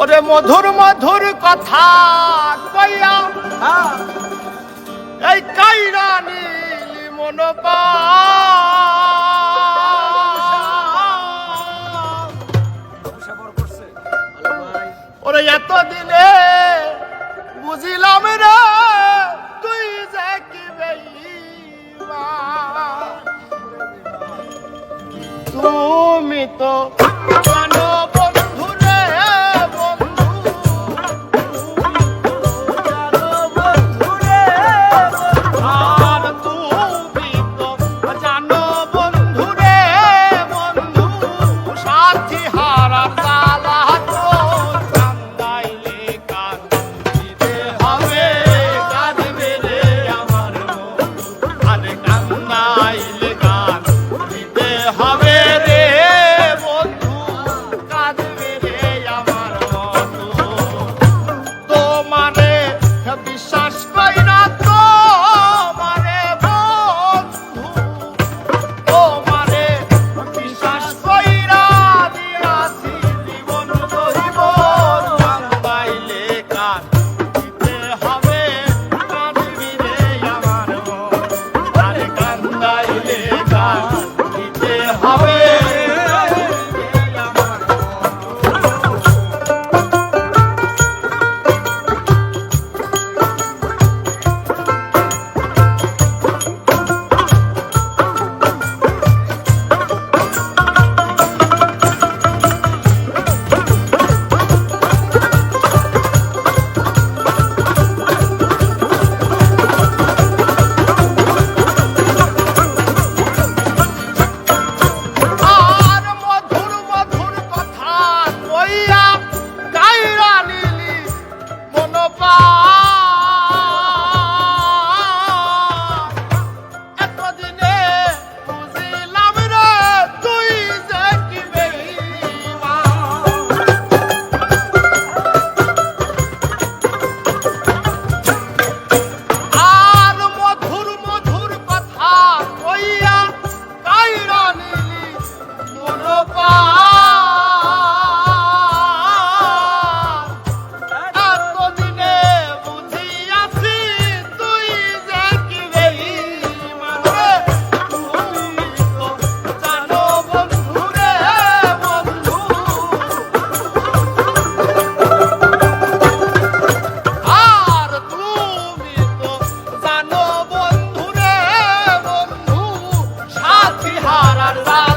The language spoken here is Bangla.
ওরে মধুর মধুর কথা কইয়া হ্যাঁ, এই কাইরা নীল মনোপা ওরে এতদিনে বুঝিলাম রে Kabbalah. চেহারার